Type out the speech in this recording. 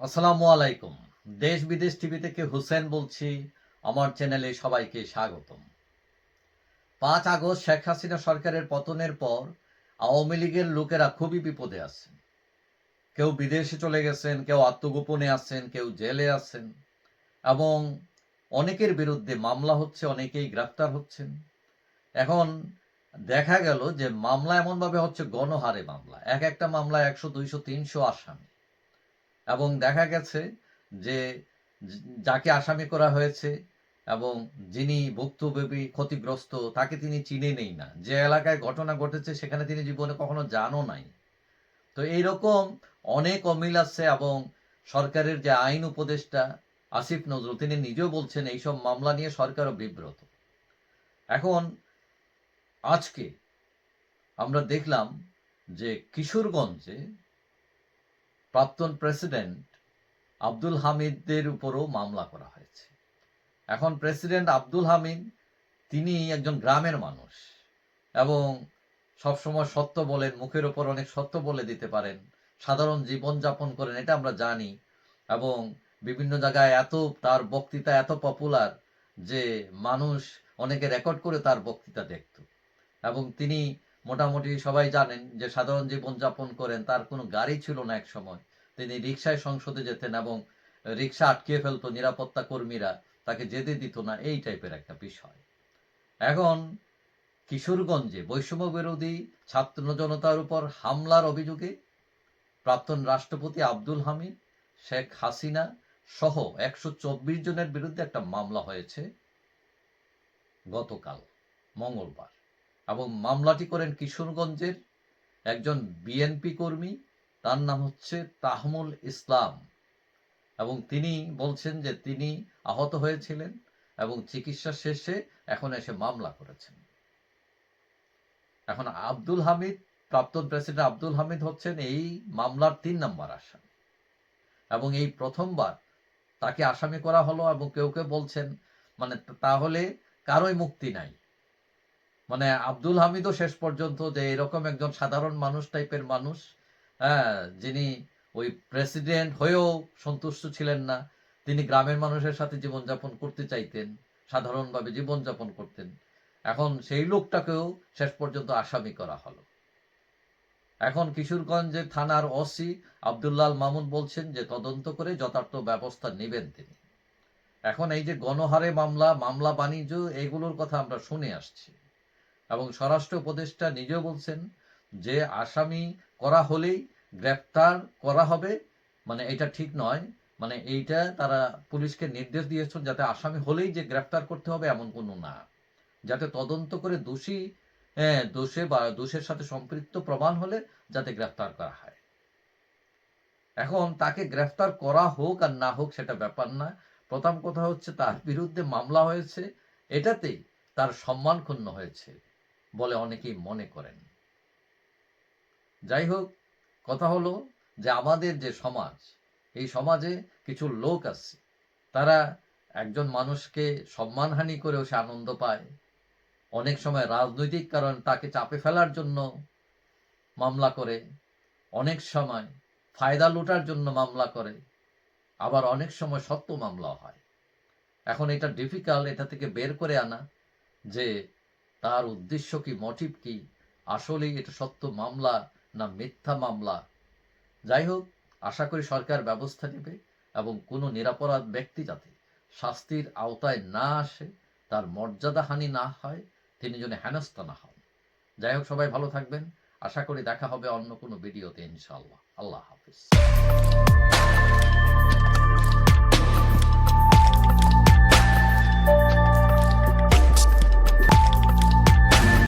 আসসালামু আলাইকুম। দেশ বিদেশ টিভি থেকে হুসেন বলছি, আমার চ্যানেলে সবাইকে স্বাগতম। পাঁচ আগস্ট শেখ হাসিনা সরকারের পতনের পর আওয়ামী লীগের লোকেরা খুবই বিপদে আছেন। কেউ বিদেশে চলে গেছেন, কেউ আত্মগোপনে আছেন, কেউ জেলে আছেন এবং অনেকের বিরুদ্ধে মামলা হচ্ছে, অনেকেই গ্রেফতার হচ্ছেন। এখন দেখা গেল যে মামলা এমনভাবে হচ্ছে গণহারে মামলা। এক একটা মামলা একশো, দুইশো, তিনশো আসামি। এবং দেখা গেছে যে যাকে আসামি করা হয়েছে এবং যিনি ভুক্তভোগী, ক্ষতিগ্রস্ত, তাকে তিনি চিনে নেই না। যে এলাকায় ঘটনা ঘটেছে সেখানে তিনি জীবনে কখনো জানো নাই। তো এইরকম অনেক অমিল আছে এবং সরকারের যে আইন উপদেষ্টা আসিফ নজরুল, তিনি নিজেও বলছেন এইসব মামলা নিয়ে সরকারও বিব্রত। এখন আজকে আমরা দেখলাম যে কিশোরগঞ্জে প্রাক্তন প্রেসিডেন্ট আব্দুল হামিদের উপরও মামলা করা হয়েছে। এখন প্রেসিডেন্ট আব্দুল হামিদ, তিনি একজন গ্রামের মানুষ এবং সবসময় সত্য বলেন, মুখের ওপর অনেক সত্য বলে দিতে পারেন, সাধারণ জীবনযাপন করেন, এটা আমরা জানি। এবং বিভিন্ন জায়গায় এত তার বক্তৃতা এত পপুলার যে মানুষ অনেকে রেকর্ড করে তার বক্তৃতা দেখত। এবং তিনি মোটামুটি সবাই জানেন যে সাধারণ জীবনযাপন করেন, তার কোনো গাড়ি ছিল না এক সময় তিনি রিক্সায় সংসদে যেতেন এবং রিক্সা আটকে ফেলতো নিরাপত্তা কর্মীরা, তাকে যেতে দিত না, এই টাইপের একটা বিষয়। এখন কিশোরগঞ্জে বৈষম্য বিরোধী ছাত্র জনতার উপর হামলার অভিযোগে প্রাক্তন রাষ্ট্রপতি আব্দুল হামিদ, শেখ হাসিনা সহ একশো চব্বিশ জনের বিরুদ্ধে একটা মামলা হয়েছে গতকাল মঙ্গলবার এবং মামলাটি করেন কিশোরগঞ্জের একজন বিএনপি কর্মী তার নাম হচ্ছে তাহমুল ইসলাম। এবং তিনি বলছেন যে তিনি আহত হয়েছিলেন এবং চিকিৎসা শেষে এখন এসে মামলা করেছেন। এখন আব্দুল হামিদ, প্রাক্তন প্রেসিডেন্ট আব্দুল হামিদ হচ্ছেন এই মামলার তিন নম্বর আসামি। এবং এই প্রথমবার তাকে আসামি করা হলো এবং কেউ কেউ বলছেন মানে তাহলে কারোই মুক্তি নাই। মানে আব্দুল হামিদও শেষ পর্যন্ত যে এরকম একজন সাধারণ মানুষ টাইপের মানুষ হ্যাঁ যিনি ওই প্রেসিডেন্ট হয়েও সন্তুষ্ট ছিলেন না, তিনি গ্রামের মানুষের সাথে জীবনযাপন করতে চাইতেন, সাধারণভাবে জীবনযাপন করতেন। এখন সেই লোকটাকেও শেষ পর্যন্ত আসামি করা হলো। এখন কিশোরগঞ্জের থানার ওসি আবদুল্লাল মামুন বলছেন যে তদন্ত করে যথার্থ ব্যবস্থা নেবেন তিনি। এখন এই যে গণহারে মামলা মামলা বাণিজ্য, এগুলোর কথা আমরা শুনে আসছি। এবং স্বরাষ্ট্র উপদেষ্টা নিজেও বলছেন যে আসামি করা হলেই গ্রেপ্তার করা হবে। মানে এটা ঠিক নয়। মানে এইটা তারা পুলিশকে নির্দেশ দিয়েছেন যাতে আসামি হলেই যে গ্রেপ্তার করতে হবে এমন কোনো না। যাতে তদন্ত করে দোষী হ্যাঁ দোষে বা দোষের সাথে সম্পৃক্ত প্রমাণ হলে যাতে গ্রেফতার করা হয়। এখন তাকে গ্রেফতার করা হোক আর না হোক সেটা ব্যাপার না। প্রথম কথা হচ্ছে তার বিরুদ্ধে মামলা হয়েছে। এটাতেই তার সম্মান ক্ষুণ্ণ হয়েছে বলে অনেকেই মনে করেন। যাই হোক, কথা হলো যে আমাদের যে সমাজ, এই সমাজে কিছু লোক আছে। তারা একজন মানুষকে সম্মানহানি করেও সে আনন্দ পায়। অনেক সময় রাজনৈতিক কারণ তাকে চাপে ফেলার জন্য মামলা করে। অনেক সময় ফায়দা লুটার জন্য মামলা করে। আবার অনেক সময় সত্য মামলা হয়। এখন এটা ডিফিকাল্ট এটা থেকে বের করে আনা যে তার উদ্দেশ্য কি মোটিভ কি, আসলেই এটা সত্য মামলা না মিথ্যা মামলা। যাই হোক, আশা করি সরকার ব্যবস্থা নেবে এবং কোনো নিরাপরাধ ব্যক্তি যাতে শাস্তির আওতায় না আসে, তার মর্যাদাহানি না হয়, তিনি যেন হেনস্থা না হন। যাই হোক, সবাই ভালো থাকবেন। আশা করি দেখা হবে অন্য কোনো ভিডিওতে ইনশাআল্লাহ। আল্লাহ হাফিজ।